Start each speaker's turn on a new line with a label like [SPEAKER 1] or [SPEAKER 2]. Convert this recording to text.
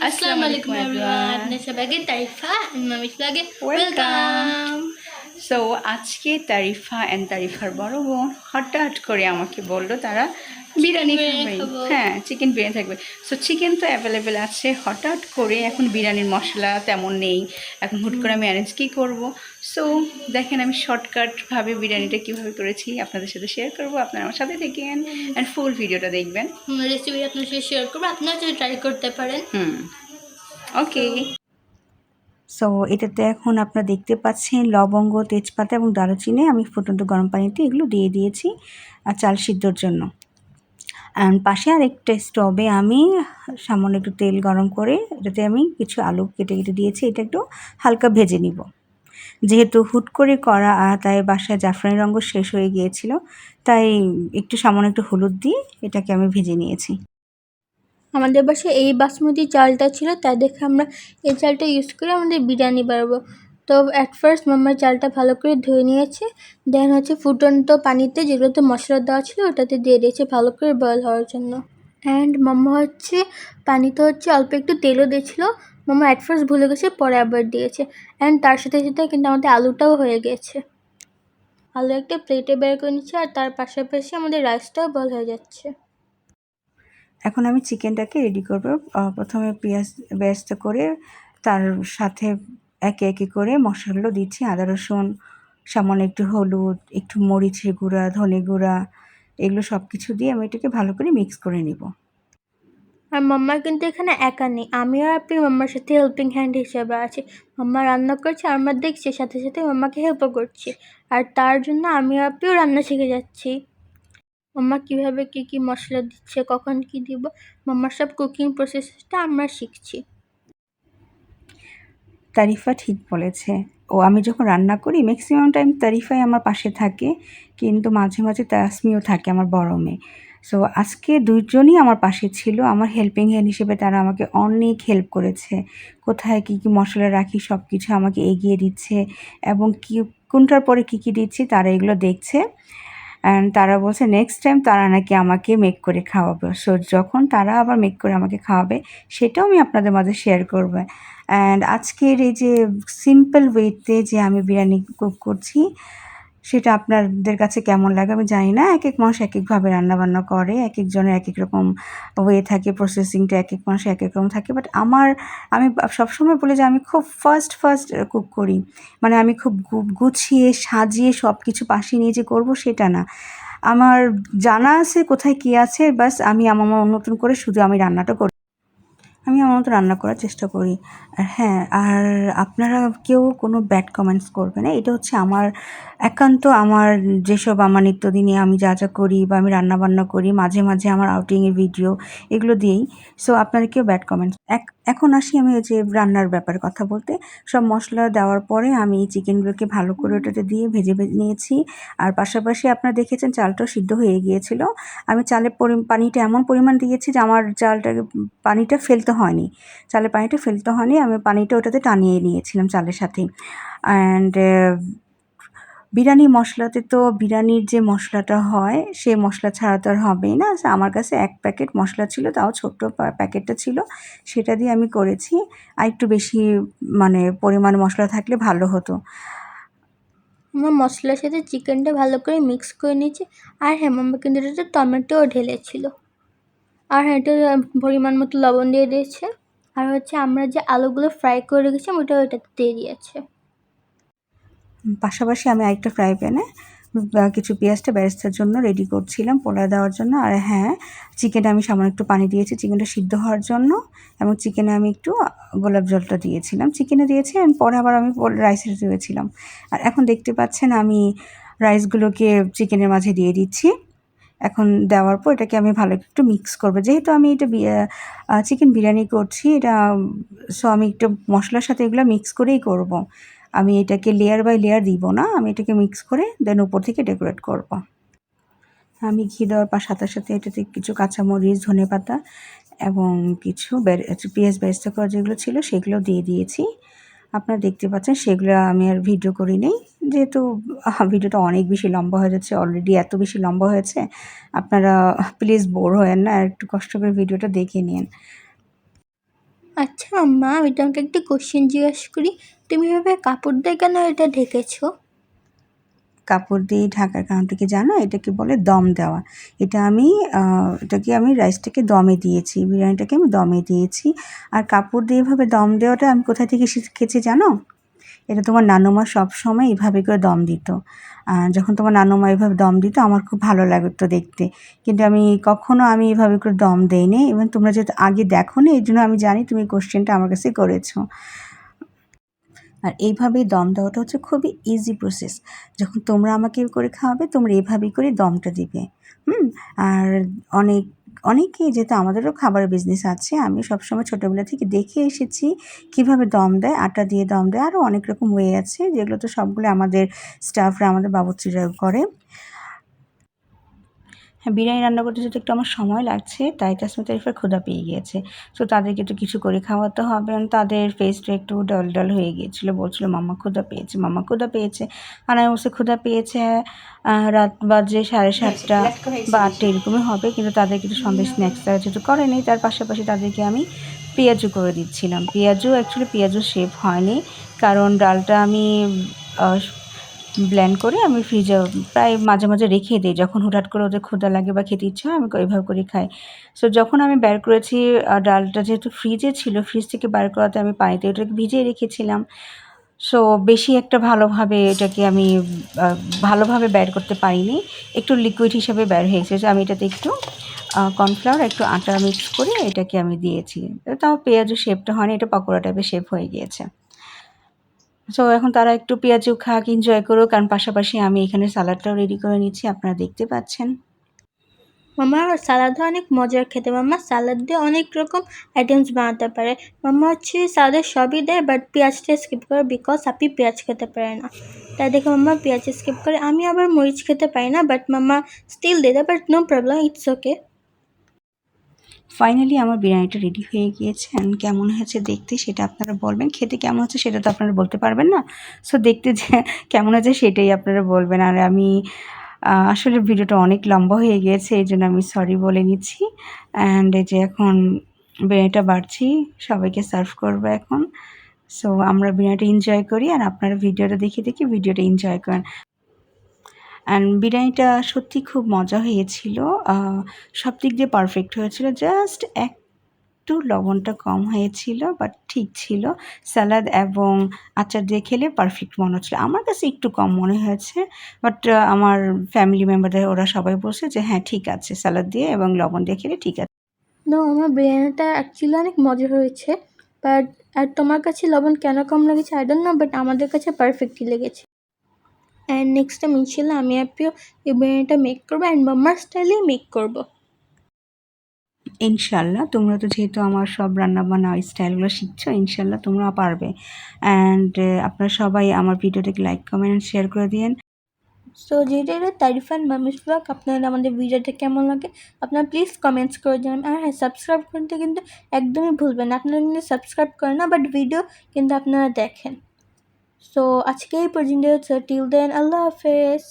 [SPEAKER 1] আসসালামু আলাইকুম এভরিওয়ান আপনার সবাইকে তারিফা and মামিস ব্লগে ওয়েলকাম
[SPEAKER 2] সো আজকে তারিফা অ্যান্ড তারিফার বড় বোন হঠাৎ করে আমাকে বলল তারা বিরিয়ানি খাবে। হ্যাঁ চিকেন বিরিয়ানি থাকবে। সো চিকেন তো অ্যাভেলেবেল আছে। হঠাৎ করে এখন বিরিয়ানির মশলা তেমন নেই। এখন হুট করে আমি অ্যারেঞ্জ কী করব? সো দেখেন আমি শর্টকাটভাবে বিরিয়ানিটা কীভাবে করেছি আপনাদের সাথে শেয়ার করব। আপনারা আমার সাথে থেকেন অ্যান্ড ফুল ভিডিওটা দেখবেন।
[SPEAKER 1] রেসিপি আপনার সাথে শেয়ার করব। আপনারা যদি ট্রাই করতে পারেন।
[SPEAKER 2] হুম ওকে সো এটাতে এখন আপনারা দেখতে পাচ্ছেন লবঙ্গ, তেজপাতা এবং দারুচিনি। আমি ফুটন্ত গরম পানিতে এগুলো দিয়ে দিয়েছি, আর চাল সিদ্ধর জন্য। অ্যান্ড পাশে আরেকটা স্টোভে আমি সামান্য একটু তেল গরম করে এটাতে আমি কিছু আলু কেটে কেটে দিয়েছি। এটা একটু হালকা ভেজে নিব। যেহেতু হুট করে করা, আর তাই বাসায় জাফরানি রঙ শেষ হয়ে গিয়েছিল, তাই একটু সামান্য একটু হলুদ দিয়ে এটাকে আমি ভেজে নিয়েছি।
[SPEAKER 1] আমাদের বাসায় এই বাসমতি চালটা ছিল তাই দেখে আমরা এই চালটা ইউজ করে আমাদের বিরিয়ানি বানাবো। তো অ্যাট ফার্স্ট মাম্মা চালটা ভালো করে ধুয়ে নিয়েছে দেন হচ্ছে ফুটন্ত পানিতে যেগুলোতে মশলা দেওয়া ছিল ওটাতে দিয়ে দিয়েছে ভালো করে বয়েল হওয়ার জন্য। অ্যান্ড মাম্মা হচ্ছে পানিতে হচ্ছে অল্প একটু তেলও দিয়েছিল, মাম্মা অ্যাট ফার্স্ট ভুলে গেছে, পরে আবার দিয়েছে। অ্যান্ড তার সাথে সাথে কিন্তু আমাদের আলুটাও হয়ে গেছে। আলু একটা প্লেটে বের করে নিচ্ছে আর তার পাশাপাশি আমাদের রাইসটাও বয়েল হয়ে যাচ্ছে।
[SPEAKER 2] এখন আমি চিকেনটাকে রেডি করব। প্রথমে পেঁয়াজ ব্যস্ত করে তার সাথে একে একে করে মশলাগুলো দিচ্ছি। আদা, রসুন, সামান্য একটু হলুদ, একটু মরিচের গুঁড়া, ধনে গুঁড়া, এগুলো সব কিছু দিয়ে আমি এটাকে ভালো করে মিক্স করে নিব।
[SPEAKER 1] আর মাম্মা কিন্তু এখানে একা নেই। আমিও আপনি মাম্মার সাথে হেল্পিং হ্যান্ড হিসেবে আছি। মাম্মা রান্না করছে আর আমরা দেখছি, সাথে সাথে মাম্মাকে হেল্পও করছি। আর তার জন্য আমি আর আপনিও রান্না শিখে যাচ্ছি। মাম্মা কীভাবে কী কী মশলা দিচ্ছে, কখন কী দিব? মাম্মার সব কুকিং প্রসেসটা আমরা শিখছি।
[SPEAKER 2] তারিফা ঠিক বলেছে। ও, আমি যখন রান্না করি ম্যাক্সিমাম টাইম তারিফাই আমার পাশে থাকে, কিন্তু মাঝে মাঝে তাসমিও থাকে আমার বড় মেয়ে। সো আজকে দুইজনই আমার পাশে ছিল। আমার হেল্পিং হ্যান্ড হিসেবে তারা আমাকে অনেক হেল্প করেছে। কোথায় কী কী মশলা রাখি সব কিছু আমাকে এগিয়ে দিচ্ছে এবং কি, কোনটার পরে কী কী দিচ্ছি, তারা এগুলো দেখছে। অ্যান্ড তারা বলছে নেক্সট টাইম তারা নাকি আমাকে মেক করে খাওয়াবে। সো যখন তারা আবার মেক করে আমাকে খাওয়াবে, সেটাও আমি আপনাদের মাঝে শেয়ার করব। অ্যান্ড আজকের এই যে সিম্পল ওয়েতে যে আমি বিরিয়ানি কুক করছি সেটা আপনাদের কাছে কেমন লাগে আমি জানি না। এক এক মানুষ এক একভাবে রান্নাবান্না করে এক একজনের এক এক রকম ওয়ে থাকে প্রসেসিংটা এক এক মানুষের এক এক রকম থাকে। বাট আমার, আমি সবসময় বলি যে আমি খুব ফার্স্ট ফার্স্ট কুক করি। মানে আমি খুব গুছিয়ে, সাজিয়ে সব কিছু পাশে নিয়ে যে করব সেটা না। আমার জানা আছে কোথায় কী আছে, বাস আমি আমার নতুন করে শুধু আমি রান্নাটা করি আমি আমার মতো রান্না করার চেষ্টা করি। আর হ্যাঁ আর আপনারা কেউ কোনো ব্যাড কমেন্টস করবে না। এটা হচ্ছে আমার একান্ত আমার যেসব আমার নিত্যদিনে আমি যা যা করি বা আমি রান্না বান্না করি, মাঝে মাঝে আমার আউটিংয়ের ভিডিও এগুলো দিয়েই। সো আপনারা কেউ ব্যাড কমেন্টস এক এখন আসি আমি যে রান্নার ব্যাপারে কথা বলতে। সব মশলা দেওয়ার পরে আমি চিকেনগুলোকে ভালো করে ওটাতে দিয়ে ভেজে ভেজে নিয়েছি। আর পাশাপাশি আপনারা দেখেছেন চালটাও সিদ্ধ হয়ে গিয়েছিল। আমি চালের পরি, পানিটা এমন পরিমাণ দিয়েছি যে আমার চালটাকে, পানিটা ফেলতে হয়নি। চালের পানিটা ফেলতে হয়নি, আমি পানিটা ওটাতে টানিয়ে নিয়েছিলাম চালের সাথে। অ্যান্ড বিরিয়ানি মশলাতে তো বিরিয়ানির যে মশলাটা হয়, সে মশলা ছাড়া তো আর হবেই না। আমার কাছে এক প্যাকেট মশলা ছিল, তাও ছোট্ট প্যাকেটটা ছিল। সেটা দিয়ে আমি করেছি। আর একটু বেশি মানে পরিমাণ মশলা থাকলে ভালো হতো।
[SPEAKER 1] আমার মশলার সাথে চিকেনটা ভালো করে মিক্স করে নিয়েছি। আর হ্যাঁ মাম্মা কিন্তু এটাতে টমেটোও ঢেলেছিল। আর হ্যাঁ এটা পরিমাণ মতো লবণ দিয়ে দিয়েছে। আর হচ্ছে আমরা যে আলুগুলো ফ্রাই করে রেখেছিলাম ওটা ওটাতে দিয়ে দিয়েছে।
[SPEAKER 2] পাশাপাশি আমি আরেকটা ফ্রাই প্যানে কিছু পেঁয়াজটা ব্যারেস্তার জন্য রেডি করছিলাম পোলা দেওয়ার জন্য। আর হ্যাঁ চিকেনে আমি সামান্য একটু পানি দিয়েছি চিকেনটা সিদ্ধ হওয়ার জন্য। এবং চিকেনে আমি একটু গোলাপ জলটা দিয়েছিলাম। চিকেনে দিয়েছি, and পরে আবার আমি রাইসে দিয়েছিলাম। আর এখন দেখতে পাচ্ছেন আমি রাইসগুলোকে চিকেনের মাঝে দিয়ে দিচ্ছি। এখন দেওয়ার পর এটাকে আমি ভালো একটু মিক্স করব। যেহেতু আমি এটা চিকেন বিরিয়ানি করছি, এটা সো আমি একটু মশলার সাথে এগুলো মিক্স করেই করব। আমি এটাকে লেয়ার বাই লেয়ার দিব না, আমি এটাকে মিক্স করে দেন উপর থেকে ডেকোরেট করব। আমি ঘি দেওয়ার পর সাথে সাথে এটাতে কিছু কাঁচামরিচ, ধনে পাতা এবং কিছু পেঁয়াজ বেরেস্তা করা যেগুলো ছিল সেগুলো দিয়ে দিয়েছি। আপনারা দেখতে পাচ্ছেন সেগুলো আমি আর ভিডিও করি নেই। যেহেতু ভিডিওটা অনেক বেশি লম্বা হয়ে যাচ্ছে অলরেডি এত বেশি লম্বা হয়েছে, আপনারা প্লিজ বোর হয়েন না একটু কষ্ট করে ভিডিওটা দেখে নিন।
[SPEAKER 1] আচ্ছা মাম্মা, আমি তোমাকে একটা কোশ্চেন জিজ্ঞেস করি। তুমি এভাবে কাপড় দিয়ে কেন এটা ঢেকেছো?
[SPEAKER 2] কাপড় দিয়ে ঢাকার কারণটা কি জানো? এটাকে বলে? দম দেওয়া। এটা আমি এটাকে আমি রাইসটাকে দমে দিয়েছি, বিরিয়ানিটাকে আমি দমে দিয়েছি। আর কাপড় দিয়ে এভাবে দম দেওয়াটা আমি কোথা থেকে শিখেছি জানো? এটা তোমার নানুমা সব সময় এভাবে করে দম দিত। যখন তোমার নানুমা এভাবে দম দিত, আমার খুব ভালো লাগতো দেখতে। কিন্তু আমি কখনো আমি এভাবে করে দম দেইনি। এবং তোমরা যেহেতু আগে দেখো না এই জন্য আমি জানি তুমি কোশ্চেনটা আমার কাছে করেছ। আর এইভাবেই দম দেওয়াটা হচ্ছে খুবই ইজি প্রসেস যখন তোমরা আমাকে করে খাওয়াবে, তোমরা এভাবেই করে দমটা দিবে। হুম? আর অনেক, অনেকেই যেহেতু আমাদেরও খাবার বিজনেস আছে আমি সবসময় ছোটোবেলা থেকে দেখে এসেছি কীভাবে দম দেয়, আটা দিয়ে দম দেয়। আরও অনেক রকম ওয়ে আছে, যেগুলো তো সবগুলো আমাদের স্টাফরা আমাদের বাবুর্চিরা করে। হ্যাঁ বিরিয়ানি রান্না করতে যেহেতু একটু আমার সময় লাগছে, তাই তাসমি তারিফের ক্ষুধা পেয়ে গিয়েছে। সো তাদেরকে একটু কিছু করে খাওয়াতে হবে তাদের ফেসটা একটু ডল ডল হয়ে গিয়েছিল। বলছিলো মামা ক্ষুধা পেয়েছে মামা ক্ষুধা পেয়েছে। আর আমি বলছি ক্ষুধা পেয়েছে রাত বাজে সাড়ে সাতটা বা আটটা এরকমই হবে, কিন্তু তাদেরকে একটু সন্দেশ স্ন্যাক্স তারা যেহেতু করেনি, তার পাশাপাশি তাদেরকে আমি পেঁয়াজু করে দিচ্ছিলাম। পেঁয়াজু অ্যাকচুয়ালি পেঁয়াজু শেপ হয়নি, কারণ ডালটা আমি ব্ল্যান্ড করে আমি ফ্রিজে প্রায় মাঝে মাঝে রেখে দিই। যখন হুটহাট করে ওদের ক্ষুদা লাগে বা খেতে ইচ্ছা হয়, আমি এইভাবে করে খাই। সো যখন আমি বের করেছি ডালটা যেহেতু ফ্রিজে ছিল ফ্রিজ থেকে বের করাতে আমি পানিতে ওটাকে ভিজিয়ে রেখেছিলাম। সো বেশি একটা ভালোভাবে এটাকে আমি ভালোভাবে বের করতে পারিনি। একটু লিকুইড হিসাবে বের হয়েছে। যে আমি এটাতে একটু কর্নফ্লাওয়ার একটু আটা মিক্স করে এটাকে আমি দিয়েছি। তাও পেঁয়াজের শেপটা হয়নি, এটা পকোড়া টাইপের শেপ হয়ে গিয়েছে। সো এখন তারা একটু পেঁয়াজু খাক এনজয় করুক, কারণ পাশাপাশি আমি এখানে সালাডটাও রেডি করে নিচ্ছি, আপনারা দেখতে পাচ্ছেন।
[SPEAKER 1] মামা সালাদ অনেক মজার খেতে। মামা, সালাদ দিয়ে অনেক রকম আইটেমস বানাতে পারে। মামা হচ্ছে সালাদে সবই দেয় বাট পেঁয়াজটা স্কিপ করে বিকজ আপনি পেঁয়াজ খেতে পারে না। তাই দেখে মাম্মা পেঁয়াজ স্কিপ করে আমি আবার মরিচ খেতে পারি না বাট মামা স্টিল দিয়ে দেয় but no problem it's okay
[SPEAKER 2] finally আমার বিরিয়ানিটা রেডি হয়ে গিয়েছে অ্যান্ড কেমন হয়েছে দেখতে সেটা আপনারা বলবেন। খেতে কেমন হচ্ছে সেটা তো আপনারা বলতে পারবেন না। সো দেখতে যে কেমন হচ্ছে সেটাই আপনারা বলবেন। আর আমি আসলে ভিডিওটা অনেক লম্বা হয়ে গিয়েছে, এই জন্য আমি সরি বলে নিচ্ছি। অ্যান্ড এই যে এখন বিরিয়ানিটা বাড়ছি, সবাইকে সার্ভ করব এখন। সো আমরা বিরিয়ানিটা এনজয় করি আর আপনারা ভিডিওটা দেখে দেখে ভিডিওটা এনজয় করেন। অ্যান্ড বিরিয়ানিটা সত্যি খুব মজা হয়েছিল। সব দিক দিয়ে পারফেক্ট হয়েছিল। জাস্ট একটু লবণটা কম হয়েছিল বাট ঠিক ছিল। স্যালাদ এবং আচার দিয়ে খেলে পারফেক্ট মনে হচ্ছিল। আমার কাছে একটু কম মনে হয়েছে বাট আমার ফ্যামিলি মেম্বারদের ওরা সবাই বলছে যে হ্যাঁ ঠিক আছে স্যালাড দিয়ে এবং লবণ দিয়ে খেলে ঠিক আছে।
[SPEAKER 1] নো আমার বিরিয়ানিটা অ্যাকচুয়ালি অনেক মজা হয়েছে বাট আর তোমার কাছে লবণ কেন কম লেগেছে? আই ডোন্ট নো বাট আমাদের কাছে পারফেক্টই লেগেছে। অ্যান্ড নেক্সট টাইম ইনশাল্লাহ আমি আপনিও এই বিরিয়ানিটা মেক করব অ্যান্ড মাম্মার স্টাইলেই মেক করব।
[SPEAKER 2] ইনশাল্লাহ তোমরা তো যেহেতু আমার সব রান্না বান্না ওই স্টাইলগুলো শিখছো ইনশাল্লাহ তোমরা পারবে। অ্যান্ড আপনারা সবাই আমার ভিডিওটাকে লাইক কমেন্ট শেয়ার করে দিয়েন।
[SPEAKER 1] সো যেটা এটা তারিফ অ্যান্ড মামিস ব্লগ আপনাদের আমাদের ভিডিওটা কেমন লাগে আপনারা প্লিজ কমেন্টস করে জানাবেন। আর হ্যাঁ সাবস্ক্রাইব করতে কিন্তু একদমই ভুলবেন আপনারা কিন্তু সাবস্ক্রাইব করেন না বাট ভিডিও কিন্তু আপনারা দেখেন। সো আজকে এই পর্যন্ত টিল দেন আল্লাহ হাফেজ।